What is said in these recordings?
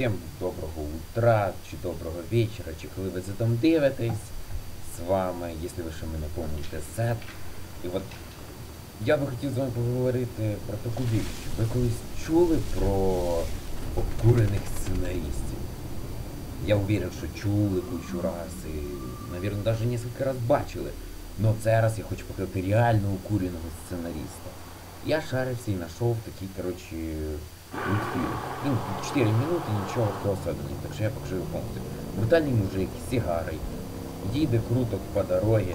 Всім доброго утра, чи доброго вечора, чи коли ви це там дивитесь. З вами, якщо ви ще мене помните, Сет. І от я би хотів з вами поговорити про таку річ. Ви колись чули про обкурених сценаристів? Я уверен, що чули кучу раз і, наверное, даже несколько раз бачили. Но цей раз я хочу показати реально укуренного сценариста. Я шарився і знайшов такий, короче, Він 4 минути, нічого такого особенного, так що я покажу повністю. Брутальний мужик з їде круто по дорогі,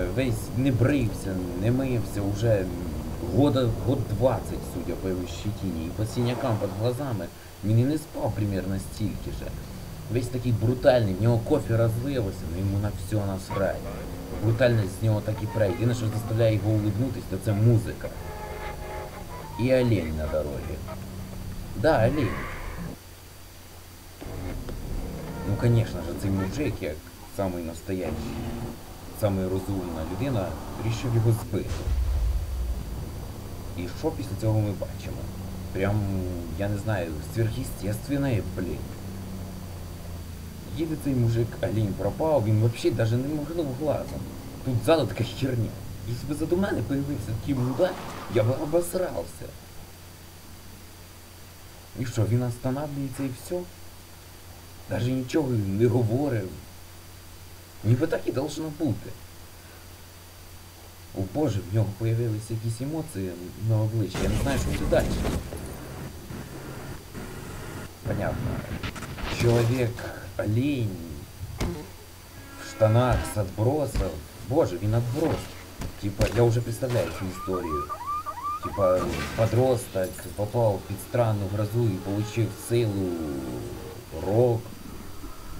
е, весь не брився, не мився, уже года, год 20, судя по його щетині, і по синякам під глазами. Він і не спав примерно стільки же. Весь такий брутальний, в нього кофе розлився, но йому на все насрать. Брутальність з нього так і пре. Єдине, що заставляє його улыбнутись, то це музика. І олень на дорогі. Да, олень. Ну, конечно же, цей мужик, як самий настоящий, самий розумна людина, рішив його збити. І що після цього ми бачимо? Прям, я не знаю, сверхъестественное, блін. Їде цей мужик, олень пропав, він вообще даже не моргнув глазом. Тут ззаду така херня. Якщо б заду мене появився такий мудак, я би обосрався. І що, він останавливається і все? Даже нічого не говорив. Ніби так і должно бути. О боже, в нього появилися якісь емоції на обличчі. Я не знаю, що буде далі. Понятно. Человек олень в штанах с отбросов. Боже, він отброс. Типа, я уже представляю цю історію. Типа, подросток попал під странну грозу і получив силу рок.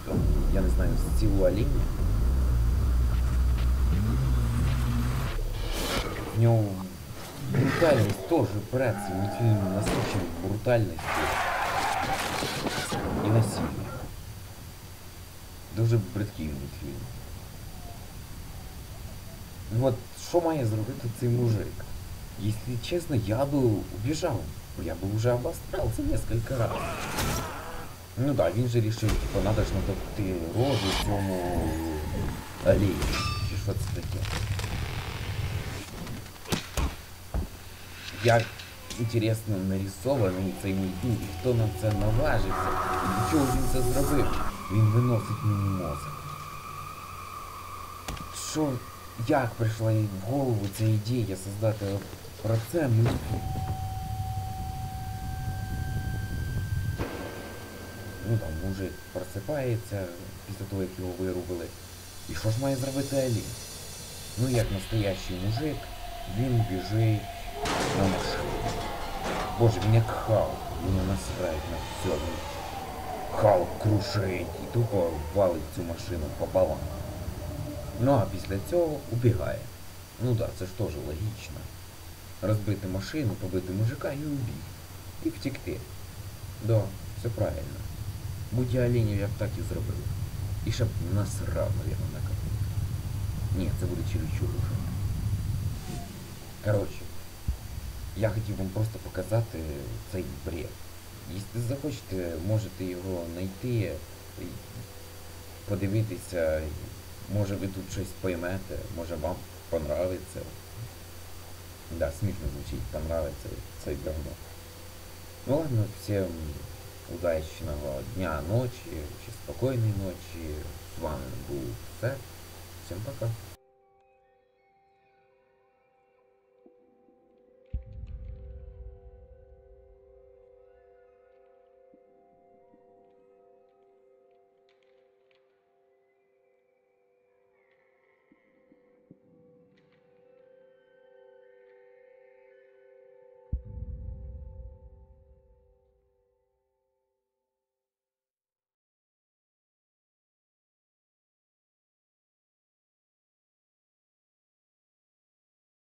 Там, я не знаю, силу оленя. В нього брутальність теж праця, мультфільм насичений брутальністю і насилля. Дуже бридкий мультфільм. Ну от що має зробити цей мужик? Если честно, я бы убежал. Я бы уже обострался несколько раз. Ну да, він же решил, типа, надо ж надати рожу цьому алею. Чи що це таке? Як інтересно нарисований цей мультфільм, і хто на це наважився, і для чого він це зробив? Він виносить мені мозок. Що, як прийшла їй в голову ця ідея создати про це мультфільм? Ну там мужик просипається після того, як його вирубили. І що ж має зробити Алі? Ну як настоящий мужик, він біжить на машину. Боже, він як Халк, він насрать на все. Халк крушить і тупо валить цю машину пополам. Ну а після цього убігає. Ну да, це ж теж логічно. Розбити машину, побити мужика і убіг. І втекти. Да, все правильно. Будь я оленів, я б так і зробив. І щоб насрав, наверное, на. Ні, це буде чересчур уже. Коротше, я хотів вам просто показати цей бред. Якщо захочете, можете його знайти, подивитися, може ви тут щось поймете, може вам понравиться. Да, смішно звучить, понравиться це говно. Ну ладно, всем удачного дня, ночи, чи спокійної ночі. З вами був Сет. Всем пока.